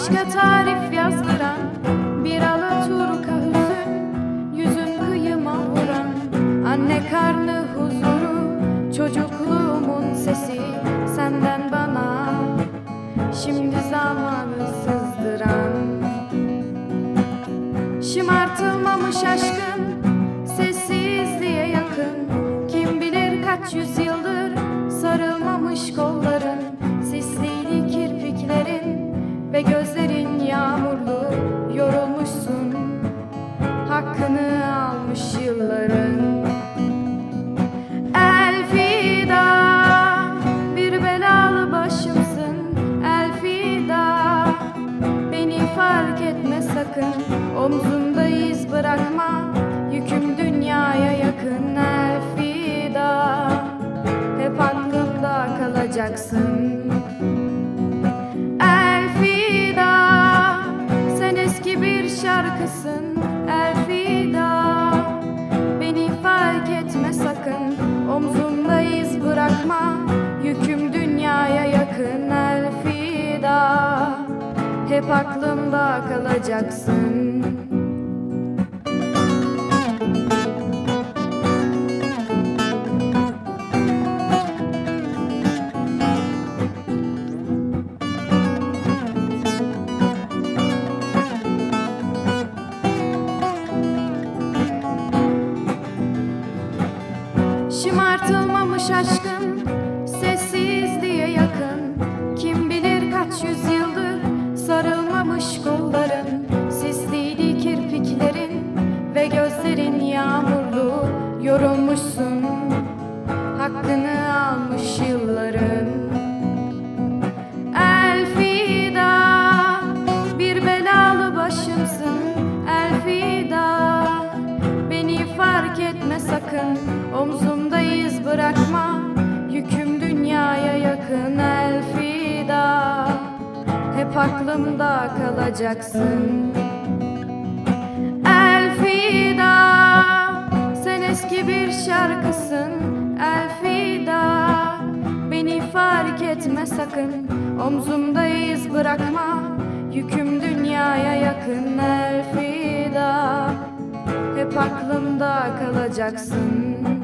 Aşka tarif yazdıran bir alaturka hüzün Yüzün kıyıma vuran. Anne karnı huzuru Çocukluğumun sesi senden bana. Şimdi zamanı sızdıran. Şımartılmamış aşkın Sessizliğe yakın. Kim bilir kaç yüzyıldır Sarılmamış kolların Sisliydi kirpiklerin Ve gözlerin kalacaksın Elfida Sen eski bir şarkısın. Elfida Beni fark etme sakın. Omzumda iz bırakma Yüküm dünyaya yakın. Elfida Hep aklımda kalacaksın Şımartılmamış aşkın Sessizliğe yakın. Kim bilir kaç yüzyıldır Sarılmamış kolların Sisliydi kirpiklerin Ve gözlerin yağmurlu Yorulmuşsun. Hakkını almış yılların sakın. Omzumda iz bırakma. Yüküm dünyaya yakın Elfida. Hep aklımda kalacaksın. Elfida Sen eski bir şarkısın. Elfida Beni fark etme sakın. Omzumda iz bırakma. Yüküm dünyaya yakın Elfida olacaksın